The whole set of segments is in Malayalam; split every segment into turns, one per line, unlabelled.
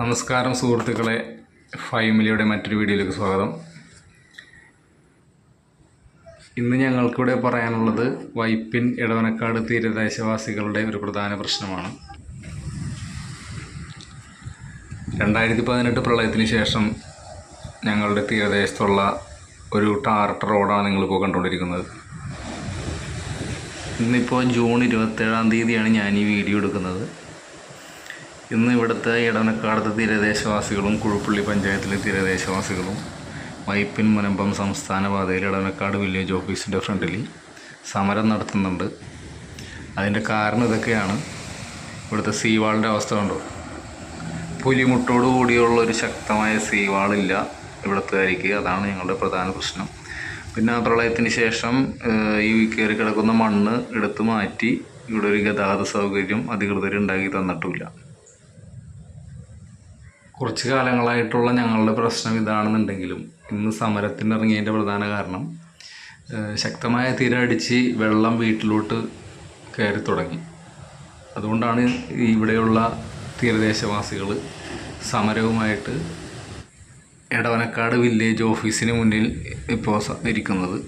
നമസ്കാരം സുഹൃത്തുക്കളെ. ഫൈമിലിയുടെ മറ്റൊരു വീഡിയോയിലേക്ക് സ്വാഗതം. ഇന്ന് ഞങ്ങൾക്കിവിടെ പറയാനുള്ളത് വൈപ്പിൻ ഇടവനക്കാട് തീരദേശവാസികളുടെ ഒരു പ്രധാന പ്രശ്നമാണ്. രണ്ടായിരത്തി പതിനെട്ട് പ്രളയത്തിന് ശേഷം ഞങ്ങളുടെ തീരദേശത്തുള്ള ഒരു ടാർട്ട് റോഡാണ് നിങ്ങളിപ്പോൾ കണ്ടുകൊണ്ടിരിക്കുന്നത്. ഇന്നിപ്പോൾ ജൂൺ ഇരുപത്തേഴാം തീയതിയാണ് ഞാൻ ഈ വീഡിയോ എടുക്കുന്നത്. ഇന്ന് ഇവിടുത്തെ ഇടവനക്കാടത്ത് തീരദേശവാസികളും കുഴുപ്പള്ളി പഞ്ചായത്തിലെ തീരദേശവാസികളും വൈപ്പിൻ മുനമ്പം സംസ്ഥാന പാതയിൽ ഇടവനക്കാട് വില്ലേജ് ഓഫീസിന്റെ ഫ്രണ്ടിൽ സമരം നടത്തുന്നുണ്ട്. അതിന്റെ കാരണം ഇതൊക്കെയാണ്. ഇവിടുത്തെ സീവാളിന്റെ അവസ്ഥ കണ്ടോ? പുലിമുട്ടോടു കൂടിയുള്ള ഒരു ശക്തമായ സീവാളില്ല ഇവിടുത്തുകാരിക്ക്. അതാണ് ഞങ്ങളുടെ പ്രധാന പ്രശ്നം. പിന്നെ ആ പ്രളയത്തിന് ശേഷം ഈ കയറി കിടക്കുന്ന മണ്ണ് എടുത്തു മാറ്റി ഇവിടെ ഒരു ഗതാഗത സൗകര്യം അധികൃതർ ഉണ്ടാക്കി തന്നിട്ടില്ല കുറച്ച് കാലങ്ങളായിട്ടുള്ള ഞങ്ങളുടെ പ്രശ്നം ഇതാണെന്നുണ്ടെങ്കിലും ഇന്ന് സമരത്തിന് ഇറങ്ങിയതിന്റെ പ്രധാന കാരണം ശക്തമായ തിര അടിച്ച് വെള്ളം വീട്ടിലോട്ട് കയറി തുടങ്ങി. അതുകൊണ്ടാണ് ഇവിടെയുള്ള തീരദേശവാസികൾ സമരവുമായിട്ട് എടവനക്കാട് വില്ലേജ് ഓഫീസിന് മുന്നിൽ ഇപ്പോൾ ഇരിക്കുന്നത്.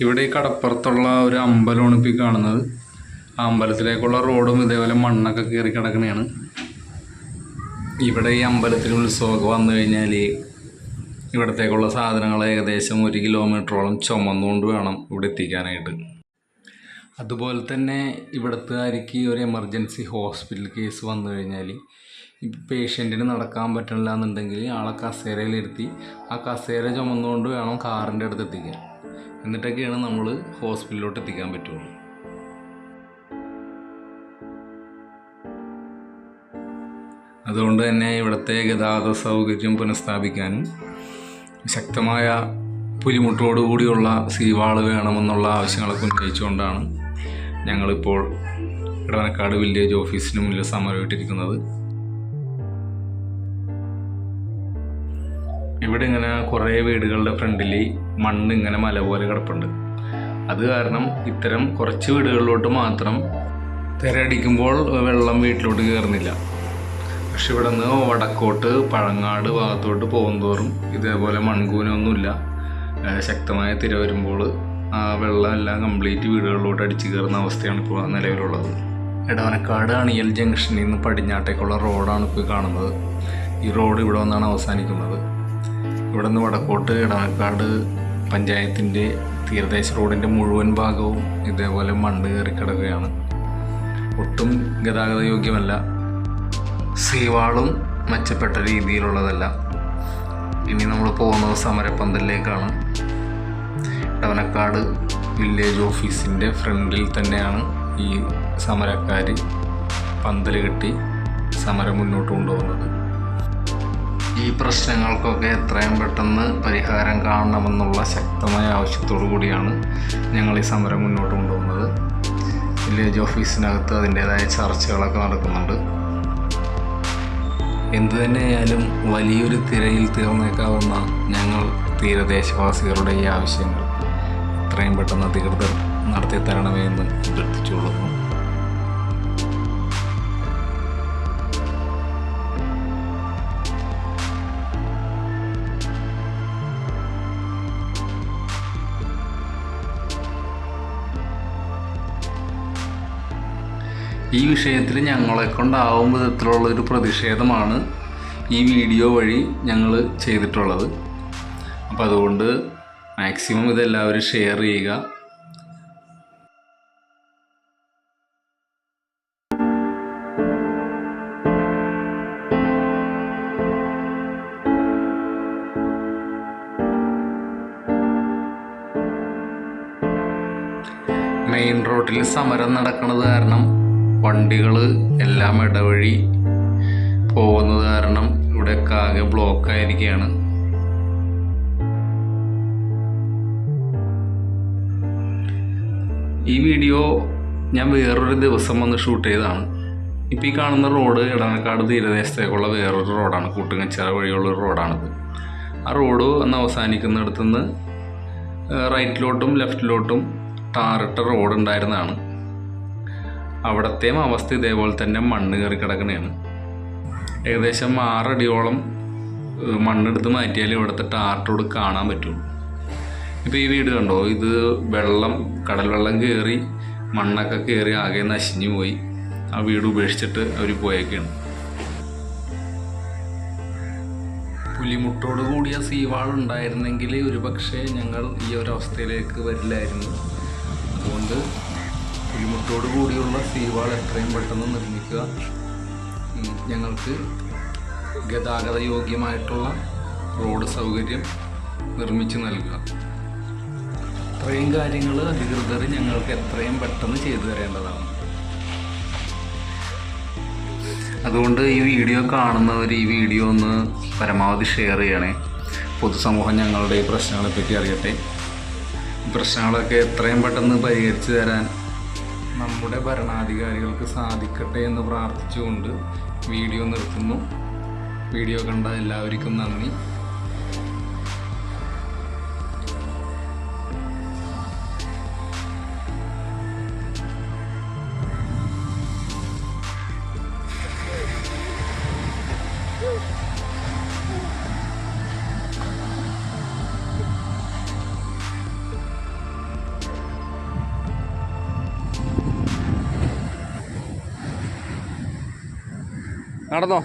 ഇവിടെ കടപ്പുറത്തുള്ള ഒരു അമ്പലമാണ് ഇപ്പോൾ കാണുന്നത്. ആ അമ്പലത്തിലേക്കുള്ള റോഡും ഇതേപോലെ മണ്ണൊക്കെ കയറി കിടക്കണയാണ് ഇവിടെ ഈ അമ്പലത്തിൽ ഉത്സവമൊക്കെ വന്നു കഴിഞ്ഞാൽ ഇവിടത്തേക്കുള്ള സാധനങ്ങൾ ഏകദേശം ഒരു കിലോമീറ്ററോളം ചുമന്നുകൊണ്ട് വേണം ഇവിടെ എത്തിക്കാനായിട്ട്. അതുപോലെ തന്നെ ഇവിടുത്തുകാർക്ക് ഒരു എമർജൻസി ഹോസ്പിറ്റൽ കേസ് വന്നു കഴിഞ്ഞാൽ പേഷ്യന്റിന് നടക്കാൻ പറ്റണില്ല എന്നുണ്ടെങ്കിൽ ആളെ കസേരയിലിരുത്തി ആ കസേര ചുമന്നുകൊണ്ട് വേണം കാറിന്റെ അടുത്ത് എത്തിക്കാൻ. എന്നിട്ടൊക്കെയാണ് നമ്മൾ ഹോസ്പിറ്റലിലോട്ട് എത്തിക്കാൻ പറ്റുള്ളൂ. അതുകൊണ്ട് തന്നെ ഇവിടുത്തെ ഗതാഗത സൗകര്യം പുനഃസ്ഥാപിക്കാനും ശക്തമായ പുലിമുട്ടോടുകൂടിയുള്ള സീവാൾ വേണമെന്നുള്ള ആവശ്യങ്ങളൊക്കെ ഉന്നയിച്ചുകൊണ്ടാണ് ഞങ്ങളിപ്പോൾ ഇടവനക്കാട് വില്ലേജ് ഓഫീസിന് മുന്നിൽ സമരമിട്ടിരിക്കുന്നത് ഇവിടെ ഇങ്ങനെ കുറേ വീടുകളുടെ ഫ്രണ്ടിൽ മണ്ണ് ഇങ്ങനെ മല പോലെ കിടപ്പുണ്ട്. അത് കാരണം ഇത്തരം കുറച്ച് വീടുകളിലോട്ട് മാത്രം തിരയടിക്കുമ്പോൾ വെള്ളം വീട്ടിലോട്ട് കയറുന്നില്ല പക്ഷെ ഇവിടെ നിന്ന് വടക്കോട്ട് പഴങ്ങാട് ഭാഗത്തോട്ട് പോകുന്തോറും ഇതേപോലെ മൺകൂനൊന്നുമില്ല. ശക്തമായ തിര വരുമ്പോൾ ആ വെള്ളം എല്ലാം കംപ്ലീറ്റ് വീടുകളിലോട്ട് അടിച്ചു കയറുന്ന അവസ്ഥയാണ് ഇപ്പോൾ നിലവിലുള്ളത്. എടവനക്കാട് അണിയൽ ജംഗ്ഷനിൽ നിന്ന് പടിഞ്ഞാട്ടേക്കുള്ള റോഡാണ് ഇപ്പോൾ കാണുന്നത്. ഈ റോഡ് ഇവിടെ വന്നാണ് അവസാനിക്കുന്നത്. ഇവിടെ നിന്ന് വടക്കോട്ട് എടവനക്കാട് പഞ്ചായത്തിന്റെ തീരദേശ റോഡിന്റെ മുഴുവൻ ഭാഗവും ഇതേപോലെ മണ്ണ് കയറി കിടക്കുകയാണ് ഒട്ടും ഗതാഗത യോഗ്യമല്ല സീവാളും മെച്ചപ്പെട്ട രീതിയിലുള്ളതല്ല. ഇനി നമ്മൾ പോകുന്നത് സമരപ്പന്തലിലേക്കാണ്. ടവനക്കാട് വില്ലേജ് ഓഫീസിന്റെ ഫ്രണ്ടിൽ തന്നെയാണ് ഈ സമരക്കാർ പന്തൽ കെട്ടി സമരം മുന്നോട്ട് കൊണ്ടുപോകുന്നത്. ഈ പ്രശ്നങ്ങൾക്കൊക്കെ എത്രയും പെട്ടെന്ന് പരിഹാരം കാണണമെന്നുള്ള ശക്തമായ ആവശ്യത്തോടു കൂടിയാണ് ഞങ്ങൾ ഈ സമരം മുന്നോട്ട് കൊണ്ടുപോകുന്നത്. വില്ലേജ് ഓഫീസിനകത്ത് അതിന്റേതായ ചർച്ചകളൊക്കെ നടക്കുന്നുണ്ട്. എന്തു തന്നെയായാലും വലിയൊരു തിരയിൽ തീർന്നേക്കാവുന്ന ഞങ്ങൾ തീരദേശവാസികളുടെ ഈ ആവശ്യങ്ങൾ എത്രയും പെട്ടെന്ന് അധികൃതർ നടത്തി തരണമേ എന്ന് അഭ്യർത്ഥിച്ചുകൊള്ളുന്നു. ഈ വിഷയത്തിൽ ഞങ്ങളെ കൊണ്ടാവും വിധത്തിലുള്ള ഒരു പ്രതിഷേധമാണ് ഈ വീഡിയോ വഴി ഞങ്ങൾ ചെയ്തിട്ടുള്ളത്. അപ്പോൾ അതുകൊണ്ട് മാക്സിമം ഇതെല്ലാവരും ഷെയർ ചെയ്യുക. മെയിൻ റോഡിൽ സമരം നടക്കുന്നത് കാരണം വണ്ടികൾ എല്ലാം ഇടവഴി പോകുന്നത് കാരണം ഇവിടെ ആകെ ബ്ലോക്ക് ആയിരിക്കുകയാണ് ഈ വീഡിയോ ഞാൻ വേറൊരു ദിവസം വന്ന് ഷൂട്ട് ചെയ്തതാണ്. ഇപ്പോൾ ഈ കാണുന്ന റോഡ് ഇടനക്കാട് തീരദേശത്തേക്കുള്ള വേറൊരു റോഡാണ് കൂട്ടുകച്ചിറ വഴിയുള്ള ഒരു റോഡാണിത് ആ റോഡ് അന്ന് അവസാനിക്കുന്നിടത്തുനിന്ന് റൈറ്റിലോട്ടും ലെഫ്റ്റിലോട്ടും ടാറിട്ട റോഡ് ഉണ്ടായിരുന്നതാണ്. അവിടത്തെയും അവസ്ഥ ഇതേപോലെ തന്നെ മണ്ണ് കയറി കിടക്കണതാണ് ഏകദേശം ആറടിയോളം മണ്ണെടുത്ത് മാറ്റിയാൽ ഇവിടുത്തെ ടാർട്ടോട് കാണാൻ പറ്റുള്ളൂ ഇപ്പോൾ ഈ വീട് കണ്ടോ? ഇത് വെള്ളം കടൽ വെള്ളം കയറി മണ്ണൊക്കെ കയറി ആകെ നശിഞ്ഞു പോയി. ആ വീട് ഉപേക്ഷിച്ചിട്ട് അവർ പോയേക്കാണ്. പുലിമുട്ടോട് കൂടിയ സീവാൾ ഉണ്ടായിരുന്നെങ്കിൽ ഒരു പക്ഷേ ഞങ്ങൾ ഈ ഒരു അവസ്ഥയിലേക്ക് വരില്ലായിരുന്നു. അതുകൊണ്ട് പുലിമുട്ടോട് കൂടിയുള്ള സീവാൾ എത്രയും പെട്ടെന്ന് നിർമ്മിക്കുക. ഞങ്ങൾക്ക് ഗതാഗത യോഗ്യമായിട്ടുള്ള റോഡ് സൗകര്യം നിർമ്മിച്ച് നൽകുക. ഇത്രയും കാര്യങ്ങൾ അധികൃതർ ഞങ്ങൾക്ക് എത്രയും പെട്ടെന്ന് ചെയ്തു തരേണ്ടതാണ്. അതുകൊണ്ട് ഈ വീഡിയോ കാണുന്നവർ ഈ വീഡിയോ ഒന്ന് പരമാവധി ഷെയർ ചെയ്യണേ. പൊതുസമൂഹം ഞങ്ങളുടെ ഈ പ്രശ്നങ്ങളെപ്പറ്റി അറിയട്ടെ. പ്രശ്നങ്ങളൊക്കെ എത്രയും പെട്ടെന്ന് പരിഹരിച്ചു തരാൻ നമ്മുടെ ഭരണാധികാരികൾക്ക് സാധിക്കട്ടെ എന്ന് പ്രാർത്ഥിച്ചുകൊണ്ട് വീഡിയോ നിർത്തുന്നു. വീഡിയോ കണ്ട എല്ലാവർക്കും നന്ദി. നടന്നോ